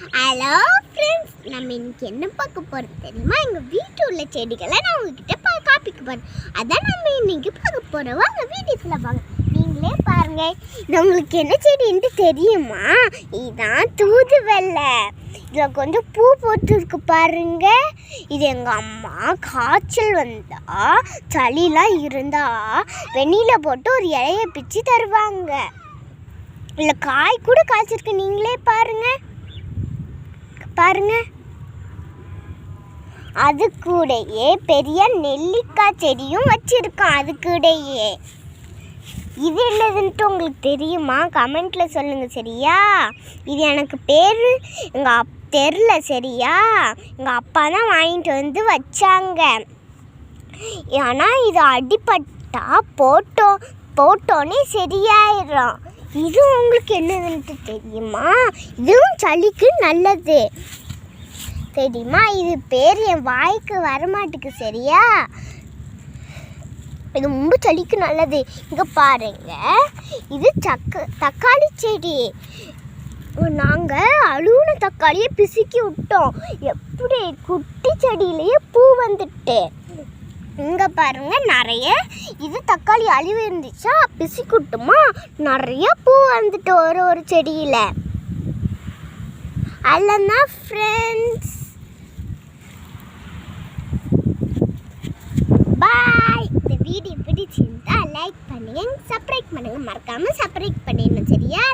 Hello friends நம்ம இன்னைக்கு என்ன பார்க்க போகிறது தெரியுமா? எங்கள் வீட்டு உள்ள செடிகளை நான் உங்ககிட்ட பா காப்பிக்க போகிறேன் அதான் நம்ம இன்னைக்கு பார்க்க போகிறோம் வாங்க வீடியோக்குள்ள வாங்க. நீங்களே பாருங்க. இது உங்களுக்கு என்ன செடின்ட்டு தெரியுமா? இதுதான் தூதுவெள்ளை இதில் கொஞ்சம் பூ போட்டுருக்கு பாருங்க. இது எங்கள் அம்மா காய்ச்சல் வந்தால் சளிலாம் இருந்தால் வெண்ணில போட்டு ஒரு இலையை பிச்சு தருவாங்க. இல்லை காய் கூட காய்ச்சிருக்கு. நீங்களே பாருங்கள் பாருங்க. அது கூடயே பெரிய நெல்லிக்காய் செடியும் வச்சிருக்கோம் அது கூடயே இது என்னதுன்ட்டு உங்களுக்கு தெரியுமா? கமெண்ட்ல சொல்லுங்க சரியா? இது எனக்கு பேர் எங்க அப் தெரில சரியா? எங்க அப்பா தான் வாங்கிட்டு வந்து வச்சாங்க. ஆனால் இது அடிப்பட்டா போட்டோம் போட்டோன்னே சரியாயிடும் இது உங்களுக்கு என்னதுன்ட்டு தெரியுமா? இதுவும் சளிக்கு நல்லது. தெரியுமா? இது பேர் என் வாய்க்கு வரமாட்டுக்கு சரியா? இது ரொம்ப சளிக்கு நல்லது. இங்கே பாருங்க. இது சக்க தக்காளி செடி. நாங்கள் அழுவுன தக்காளியை பிசுக்கி விட்டோம். எப்படி குட்டி செடியிலேயே பூ வந்துட்டு. இங்கே பாருங்கள் நிறைய இது தக்காளி அழிவு இருந்துச்சா? பிசிக்குட்டுமா நிறைய பூ வந்துட்டு ஒரு ஒரு செடியில். அல்லனா ஃப்ரெண்ட்ஸ் பாய் இந்த வீடியோ பிடிச்சிருந்தா லைக் பண்ணுங்க சப்ரைக் பண்ணுங்க. மறக்காம சப்ரைக் பண்ணிடணும் சரியா?